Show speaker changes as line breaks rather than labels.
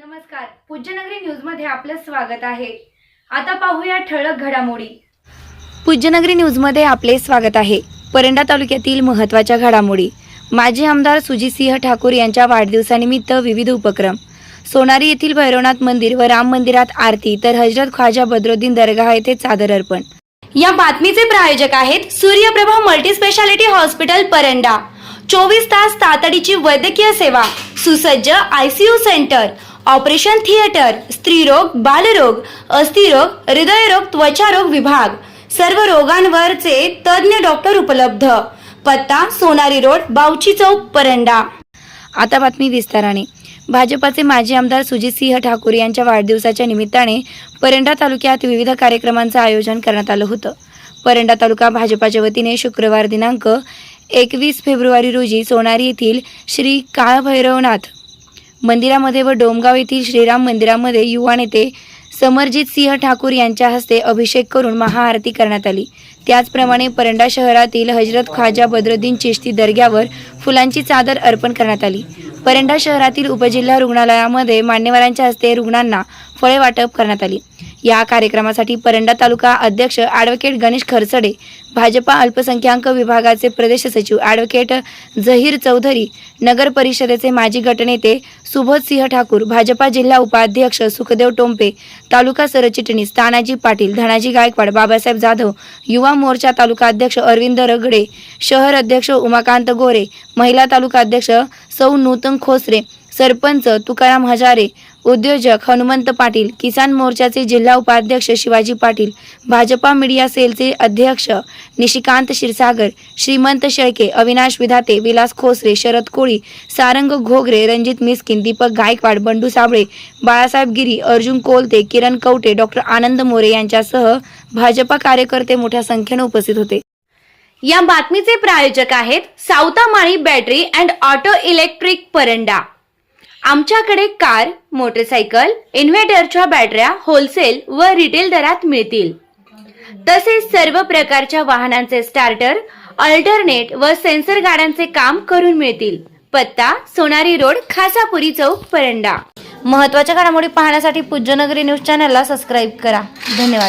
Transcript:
नमस्कार. पूज्यनगरी न्यूजमध्ये आपलं स्वागत आहे. आता पाहूया ठळक घडामोडी. पूज्यनगरी न्यूजमध्ये आपले स्वागत आहे. परंडा तालुक्यातील महत्त्वाच्या घडामोडी. माजी आमदार सुजितसिंह ठाकूर यांच्या वाढदिवसानिमित्त विविध उपक्रम. सोनारी येथील भैरवनाथ मंदिर व राम मंदिरात आरती तर हजरत ख्वाजा बद्रुद्दीन दर्गा येथे चादर अर्पण. या बातमीचे प्रायोजक आहेत Suryaprabha multi speciality hospital Paranda. चोवीस तास तातडीची वैद्यकीय सेवा सुसज्ज आयसीयू सेंटर ऑपरेशन थिएटर स्त्रीरोग बालरोग अस्थिरोग हृदयरोग त्वचारोग विभाग. सर्व रोगांवरचे तज्ज्ञ डॉक्टर उपलब्ध. पत्ता सोनारी रोड बावची चौक परंडा. आता बातमी विस्ताराने. भाजपाचे माजी आमदार सुजितसिंह ठाकूर यांच्या वाढदिवसाच्या निमित्ताने परंडा तालुक्यात विविध कार्यक्रमांचं आयोजन करण्यात आलं होतं. परंडा तालुका भाजपाच्या वतीने शुक्रवार दिनांक एकवीस फेब्रुवारी रोजी सोनारी येथील श्री काळभैरवनाथ मंदिरामध्ये व डोमगाव येथील श्रीराम मंदिरामध्ये युवा नेते समरजित सिंह ठाकूर यांच्या हस्ते अभिषेक करून महाआरती करण्यात आली. त्याचप्रमाणे परंडा शहरातील हजरत ख्वाजा बद्रुद्दीन चिश्ती दर्ग्यावर फुलांची चादर अर्पण करण्यात आली. परंडा शहरातील उपजिल्हा रुग्णालयामध्ये मान्यवरांच्या हस्ते रुग्णांना फळे वाटप करण्यात आली. या कार्यक्रमासाठी परंडा तालुका अध्यक्ष ॲडव्होकेट गणेश खरसडे भाजपा अल्पसंख्याक विभागाचे प्रदेश सचिव ॲडव्होकेट झहीर चौधरी नगर परिषदेचे माजी गटनेते सुबोध सिंह ठाकूर भाजपा जिल्हा उपाध्यक्ष सुखदेव टोंपे तालुका सरचिटणीस तानाजी पाटील धनाजी गायकवाड बाबासाहेब जाधव युवा मोर्चा तालुका अध्यक्ष अरविंद रगडे शहर अध्यक्ष उमाकांत गोरे महिला तालुका अध्यक्ष सौ नूतन खोसरे सरपंच तुकाराम हजारे उद्योजक हनुमंत पाटील किसान मोर्चाचे जिल्हा उपाध्यक्ष शिवाजी पाटील भाजपा मीडिया सेलचे अध्यक्ष निशिकांत क्षीरसागर श्रीमंत शेळके अविनाश विधाते विलास खोसरे शरद कोळी सारंग घोगरे रणजित मिस्किन दीपक गायकवाड बंडू साबळे बाळासाहेब गिरी अर्जुन कोलते किरण कवटे डॉक्टर आनंद मोरे यांच्यासह भाजपा कार्यकर्ते मोठ्या संख्येने उपस्थित होते. या बातमीचे प्रायोजक आहेत Savatamali battery and auto electric Paranda. आमच्याकडे कार मोटरसायकल इन्व्हर्टरच्या बॅटऱ्या होलसेल व रिटेल दरात मिळतील. तसेच सर्व प्रकारच्या वाहनांचे स्टार्टर अल्टरनेट व सेन्सर गाड्यांचे काम करून मिळतील. पत्ता सोनारी रोड खासापुरी चौक परंडा. महत्त्वाच्या घडामोडी पाहण्यासाठी पूज्यनगरी न्यूज चॅनलला सबस्क्राईब करा. धन्यवाद.